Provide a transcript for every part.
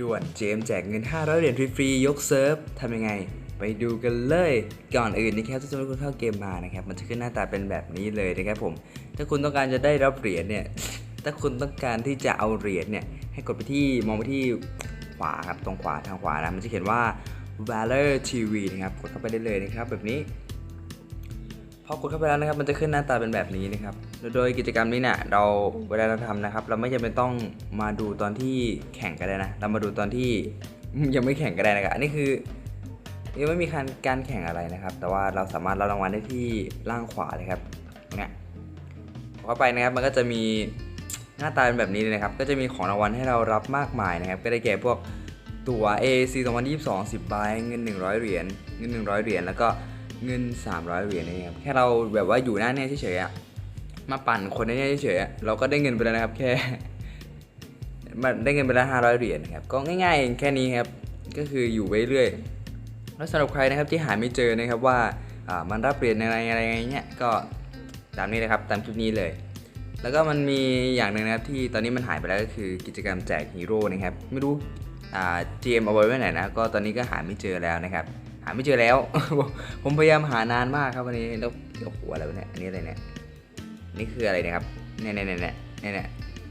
ด่วนเจมแจกเงิน 500 เหรียญฟรีๆยกเซิร์ฟทำยังไง ไปดูกันเลย ก่อนอื่นนะครับถ้าสมมติคุณเข้าเกมมานะครับ มันจะขึ้นหน้าตาเป็นแบบนี้เลยนะครับผม ถ้าคุณต้องการจะได้รับเหรียญเนี่ย ถ้าคุณต้องการที่จะเอาเหรียญเนี่ย ให้กดไปที่มองไปที่ขวาครับ ตรงขวาทางขวานะ มันจะเขียนว่า Valor TV นะครับ กดเข้าไปได้เลยนะครับ แบบนี้ พอกดเข้าไปแล้วนะครับมันจะขึ้นหน้าตาเป็นแบบนี้นะครับ โดยกิจกรรมนี้เนี่ยเราเวลาเราทำนะครับ เราไม่จำเป็นต้องมาดูตอนที่แข่งก็ได้นะ เรามาดูตอนที่ยังไม่แข่งก็ได้นะครับอันนี้คือยังไม่มีการการแข่งอะไรนะครับ แต่ว่าเราสามารถรับรางวัลได้ที่ล่างขวาเลยครับเนี่ยพอเข้าไปนะครับมันก็จะมีหน้าตาเป็นแบบนี้เลยนะครับ ก็จะมีของรางวัลให้เรารับมากมายนะครับ ก็ได้แก่พวกตั๋ว AC 2022 10ใบเงิน 100 เหรียญเงิน 100 เหรียญแล้วก็ เงิน 300 เหรียญนะครับแค่เราแบบว่าอยู่หน้าเนี่ยเฉยๆอะมาปั่นคนในเนี่เฉยๆอะเราก็ได้เงินไปแล้วนะครับ แค่มันได้เงินไปแล้ว500 เหรียญนะครับก็ง่ายๆเองแค่นี้ครับก็คืออยู่ไว้เรื่อยแล้วสำหรับใครนะครับที่หาไม่เจอนะครับว่ามันรับเหรียญอะไรอะไรไงเนี่ยก็ตามนี้เลยครับตามคลิปนี้เลย แล้วก็มันมีอย่างหนึ่งนะครับที่ตอนนี้มันหายไปแล้วก็คือกิจกรรมแจกฮีโร่นะครับไม่รู้ GM เอาไว้ไว้ไหนนะก็ตอนนี้ก็หาไม่เจอแล้วนะครับาไม่เจอแล้ว ผมพยายามหานานมากครับวันนี้แล้วโอ้โหอะไรวเนี่ยอันนี้อะไรเนี่ยนี่คืออะไรนะครับเนี่ยเนี่ยเนี่ยเนี่ยเนี่ย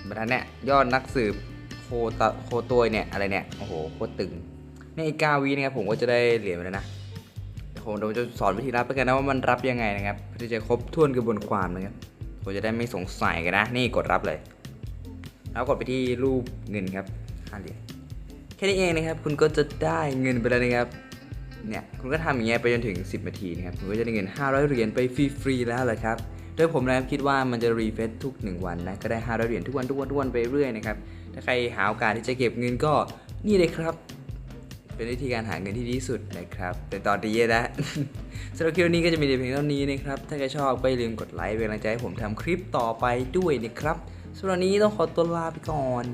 บรรทัดเนี่ยยอดนักสืบโคตโคตัวเนี่ยอะไรเนี่ยโอ้โหโคตรตึงในอีก9วินะครับผมก็จะได้เหรียญไปแล้วนะผมเดี๋ยวผมจะสอนวิธีรับไปกันนะว่ามันรับยังไงนะครับเพื่อที่จะครบถ้วนกระบวนความนะครับผมจะได้ไม่สงสัยกันนะ นี่กดรับเลย แล้วกดไปที่รูปเงินครับ5เหรียญแค่นี้เองนะครับ คุณก็จะได้เงินไปแล้วนะครับ เนี่ยคุณก็ทำอย่างเงี้ยไปจนถึง 10 นาทีนะครับคุณก็จะได้เงิน 500 เหรียญไปฟรีๆแล้วเลยครับโดยผมนะครับคิดว่ามันจะรีเฟซทุก 1 วันนะก็ได้500เหรียญทุกวันทุกวันทุกวันไปเรื่อยนะครับถ้าใครหาโอกาสที่จะเก็บเงินก็นี่เลยครับ เป็นวิธีการหาเงินที่ดีที่สุดนะครับแต่ตอนนี้นะสำหรับคลิปนี้ก็จะมีเพียงเท่านี้นะครับถ้าใครชอบก็อย่าลืมกดไลค์เป็นกำลังใจให้ผมทำคลิปต่อไปด้วยนะครับสำหรับนี้ต้องขอตัวลาไปก่อน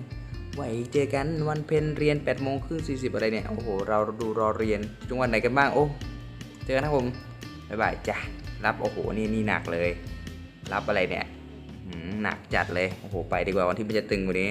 ไว้เจอกันวันเพ็ญเรียน8โมงครึ่ง40อะไรเนี่ย โอ้โห เราดูรอเรียนจังหวัดไหนกันบ้าง โอ้ เจอกันนะผม บ๊ายบายจ้ะ รับ โอ้โห นี่นี่หนักเลย รับอะไรเนี่ยหนักจัดเลย โอ้โห ไปดีกว่าวันที่มันจะตึงกว่านี้